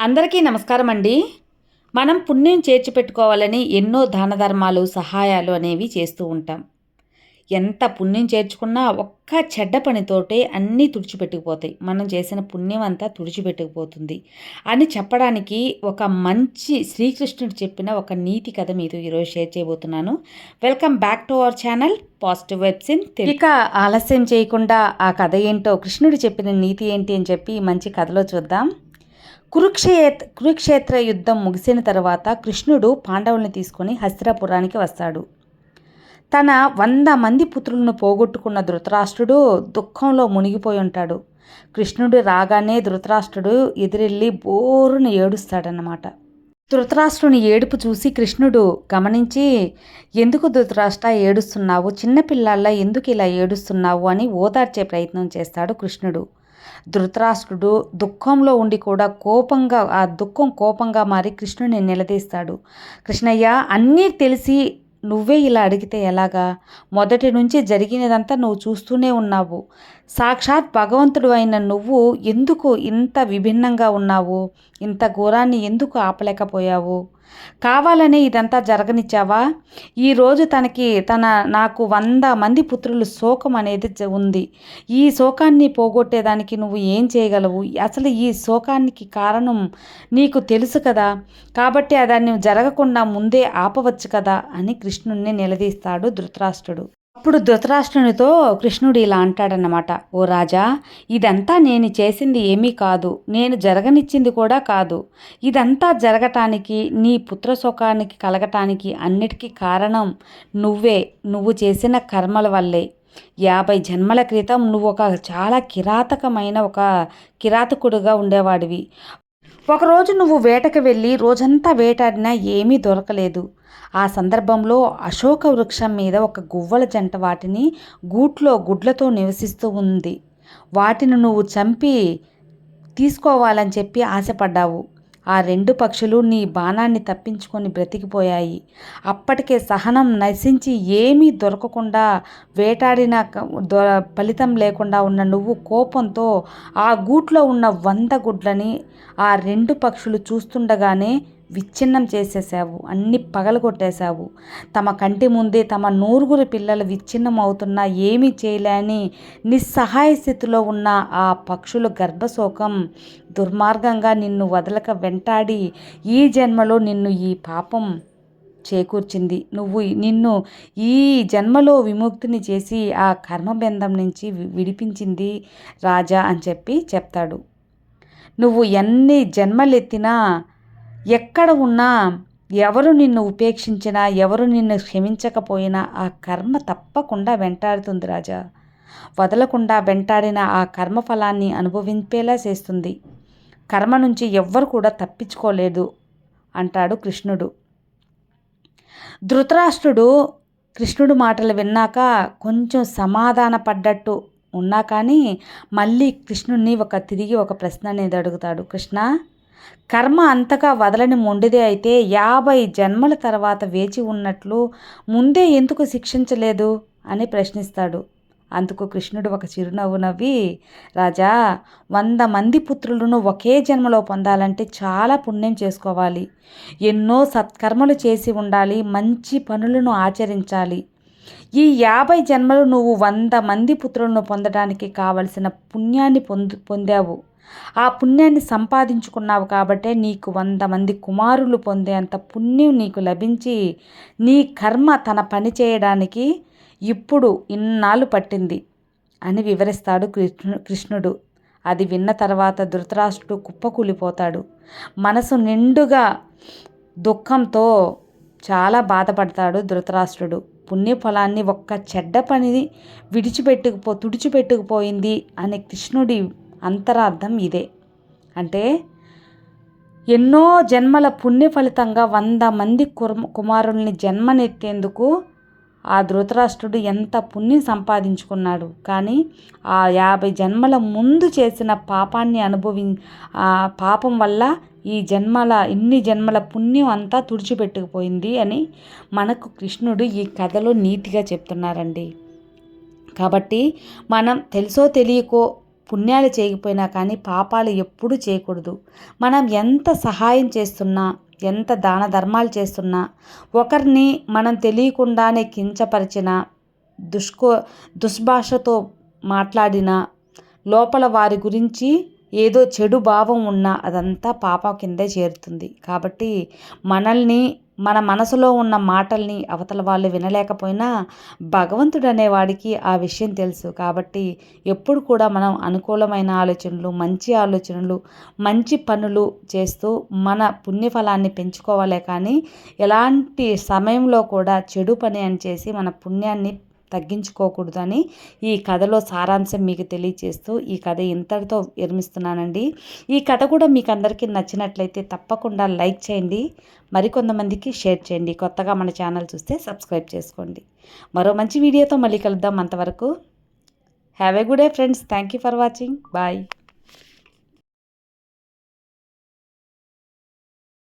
అందరికీ నమస్కారం అండి. మనం పుణ్యం చేర్చిపెట్టుకోవాలని ఎన్నో దాన ధర్మాలు సహాయాలు అనేవి చేస్తూ ఉంటాం. ఎంత పుణ్యం చేర్చుకున్నా ఒక్క చెడ్డ పనితోటే అన్నీ తుడిచిపెట్టుకుపోతాయి. మనం చేసిన పుణ్యం అంతా తుడిచిపెట్టుకుపోతుంది. అని చెప్పడానికి ఒక మంచి శ్రీకృష్ణుడు చెప్పిన ఒక నీతి కథ మీతో ఈరోజు షేర్ చేయబోతున్నాను. Welcome back to our channel positive vibes in ఇక ఆలస్యం చేయకుండా ఆ కథ ఏంటో కృష్ణుడు చెప్పిన నీతి ఏంటి అని చెప్పి మంచి కథలో చూద్దాం. కురుక్షేత్ర కురుక్షేత్ర యుద్ధం ముగిసిన తర్వాత కృష్ణుడు పాండవుల్ని తీసుకొని హస్తిరాపురానికి వస్తాడు. తన వంద మంది పుత్రులను పోగొట్టుకున్న ధృతరాష్ట్రుడు దుఃఖంలో మునిగిపోయి ఉంటాడు. కృష్ణుడు రాగానే ధృతరాష్ట్రుడు ఎదురెళ్ళి బోరును ఏడుస్తాడన్నమాట. ధృతరాష్ట్రుని ఏడుపు చూసి కృష్ణుడు గమనించి ఎందుకు ధృతరాష్ట్ర ఏడుస్తున్నావు? చిన్నపిల్లాళ్ళ ఎందుకు ఇలా ఏడుస్తున్నావు? అని ఓదార్చే ప్రయత్నం చేస్తాడు కృష్ణుడు. ధృతరాష్ట్రుడు దుఃఖంలో ఉండి కూడా కోపంగా ఆ దుఃఖం కోపంగా మారి కృష్ణుని నిలదీస్తాడు. కృష్ణయ్య అన్నీ తెలిసి నువ్వే ఇలా అడిగితే ఎలాగా? మొదటి నుంచి జరిగినదంతా నువ్వు చూస్తూనే ఉన్నావు. సాక్షాత్ భగవంతుడు అయిన నువ్వు ఎందుకు ఇంత విభిన్నంగా ఉన్నావు? ఇంత ఘోరాన్ని ఎందుకు ఆపలేకపోయావు? కావాలనే ఇదంతా జరగనిచ్చావా? ఈరోజు తనకి తన నాకు వంద మంది పుత్రులు శోకం అనేది ఉంది. ఈ శోకాన్ని పోగొట్టేదానికి నువ్వు ఏం చేయగలవు? అసలు ఈ శోకానికి కారణం నీకు తెలుసు కదా. కాబట్టి దాన్ని జరగకుండా ముందే ఆపవచ్చు కదా అని కృష్ణుణ్ణి నిలదీస్తాడు ధృతరాష్ట్రుడు. అప్పుడు ధృతరాష్ట్రునితో కృష్ణుడు ఇలా అంటాడన్నమాట ఓ రాజా ఇదంతా నేను చేసింది ఏమీ కాదు నేను జరగనిచ్చింది కూడా కాదు. ఇదంతా జరగటానికి నీ పుత్ర సుఖానికి కలగటానికి అన్నిటికీ కారణం నువ్వే నువ్వు చేసిన కర్మల వల్లే. యాభై జన్మల క్రితం నువ్వు ఒక చాలా కిరాతకమైన ఒక కిరాతకుడుగా ఉండేవాడివి. ఒకరోజు నువ్వు వేటకు వెళ్ళి రోజంతా వేటాడినా ఏమీ దొరకలేదు. ఆ సందర్భంలో అశోక వృక్షం మీద ఒక గువ్వల జంట వాటిని గూట్లో గుడ్లతో నివసిస్తూ ఉంది. వాటిని నువ్వు చంపి తీసుకోవాలని చెప్పి ఆశపడ్డావు. ఆ రెండు పక్షులు నీ బాణాన్ని తప్పించుకొని బ్రతికిపోయాయి. అప్పటికే సహనం నశించి ఏమీ దొరకకుండా వేటాడిన ఫలితం లేకుండా ఉన్న నువ్వు కోపంతో ఆ గూట్లో ఉన్న వంద గుడ్లని ఆ రెండు పక్షులు చూస్తుండగానే విచ్ఛిన్నం చేసేసావు అన్ని పగలగొట్టేశావు. తమ కంటి ముందే తమ నూరుగురు పిల్లలు విచ్ఛిన్నం అవుతున్నా ఏమీ చేయలేని నిస్సహాయ స్థితిలో ఉన్న ఆ పక్షుల గర్భశోకం దుర్మార్గంగా నిన్ను వదలక వెంటాడి ఈ జన్మలో నిన్ను ఈ పాపం చేకూర్చింది. నువ్వు నిన్ను ఈ జన్మలో విముక్తిని చేసి ఆ కర్మబంధం నుంచి విడిపించింది రాజా అని చెప్పి చెప్తాడు. నువ్వు ఎన్ని జన్మలెత్తినా ఎక్కడ ఉన్నా ఎవరు నిన్ను ఉపేక్షించినా ఎవరు నిన్ను క్షమించకపోయినా ఆ కర్మ తప్పకుండా వెంటాడుతుంది రాజా. వదలకుండా వెంటాడిన ఆ కర్మఫలాన్ని అనుభవింపేలా చేస్తుంది. కర్మ నుంచి ఎవ్వరు కూడా తప్పించుకోలేదు అంటాడు కృష్ణుడు. ధృతరాష్ట్రుడు కృష్ణుడు మాటలు విన్నాక కొంచెం సమాధాన పడ్డట్టు ఉన్నా కానీ మళ్ళీ కృష్ణుడిని ఒక తిరిగి ఒక ప్రశ్న అనేది అడుగుతాడు. కృష్ణ కర్మ అంతగా వదలని మొండిదే అయితే యాభై జన్మల తర్వాత వేచి ఉన్నట్లు ముందే ఎందుకు శిక్షించలేదు అని ప్రశ్నిస్తాడు. అందుకు కృష్ణుడు ఒక చిరునవ్వు నవ్వి రాజా వంద మంది పుత్రులను ఒకే జన్మలో పొందాలంటే చాలా పుణ్యం చేసుకోవాలి. ఎన్నో సత్కర్మలు చేసి ఉండాలి మంచి పనులను ఆచరించాలి. ఈ యాభై జన్మలు నువ్వు వంద మంది పుత్రులను పొందడానికి కావలసిన పుణ్యాన్ని పొందు పొందావు. ఆ పుణ్యాన్ని సంపాదించుకున్నావు కాబట్టే నీకు వంద మంది కుమారులు పొందేంత పుణ్యం నీకు లభించి నీ కర్మ తన పని చేయడానికి ఇప్పుడు ఇన్నాళ్ళు పట్టింది అని వివరిస్తాడు కృష్ణు కృష్ణుడు. అది విన్న తర్వాత ధృతరాష్ట్రుడు కుప్పకూలిపోతాడు. మనసు నిండుగా దుఃఖంతో చాలా బాధపడతాడు ధృతరాష్ట్రుడు. పుణ్యఫలాన్ని ఒక్క చెడ్డ పనిని విడిచిపెట్టుకుపో తుడిచిపెట్టుకుపోయింది అని కృష్ణుడి అంతరార్థం ఇదే. అంటే ఎన్నో జన్మల పుణ్య ఫలితంగా వంద మంది కుమారుల్ని జన్మనెత్తేందుకు ఆ ధృతరాష్ట్రుడు ఎంత పుణ్యం సంపాదించుకున్నాడు. కానీ ఆ యాభై జన్మల ముందు చేసిన పాపాన్ని అనుభవి ఆ పాపం వల్ల ఈ జన్మల ఇన్ని జన్మల పుణ్యం అంతా తుడిచిపెట్టుకుపోయింది అని మనకు కృష్ణుడు ఈ కథలో నీతిగా చెప్తున్నారండి. కాబట్టి మనం తెలుసో తెలియకో పుణ్యాలు చేయకపోయినా కానీ పాపాలు ఎప్పుడూ చేయకూడదు. మనం ఎంత సహాయం చేస్తున్నా ఎంత దాన ధర్మాలు చేస్తున్నా ఒకరిని మనం తెలియకుండానే కించపరిచిన దుష్కో దుష్భాషతో మాట్లాడిన లోపల వారి గురించి ఏదో చెడు భావం ఉన్నా అదంతా పాపం కిందే చేరుతుంది. కాబట్టి మనల్ని మన మనసులో ఉన్న మాటల్ని అవతల వాళ్ళు వినలేకపోయినా భగవంతుడు అనేవాడికి ఆ విషయం తెలుసు. కాబట్టి ఎప్పుడు కూడా మనం అనుకూలమైన ఆలోచనలు మంచి ఆలోచనలు మంచి పనులు చేస్తూ మన పుణ్యఫలాన్ని పెంచుకోవాలే కానీ ఎలాంటి సమయంలో కూడా చెడు పని అని చేసి మన పుణ్యాన్ని తగ్గించుకోకూడదని ఈ కథలో సారాంశం మీకు తెలియచేస్తూ ఈ కథ ఇంతటితో నిర్మిస్తున్నానండి. ఈ కథ కూడా మీకు అందరికీ నచ్చినట్లయితే తప్పకుండా లైక్ చేయండి మరికొంతమందికి షేర్ చేయండి. కొత్తగా మన ఛానల్ చూస్తే సబ్స్క్రైబ్ చేసుకోండి. మరో మంచి వీడియోతో మళ్ళీ కలుద్దాం అంతవరకు. Have a good day friends. Thank you for watching. Bye.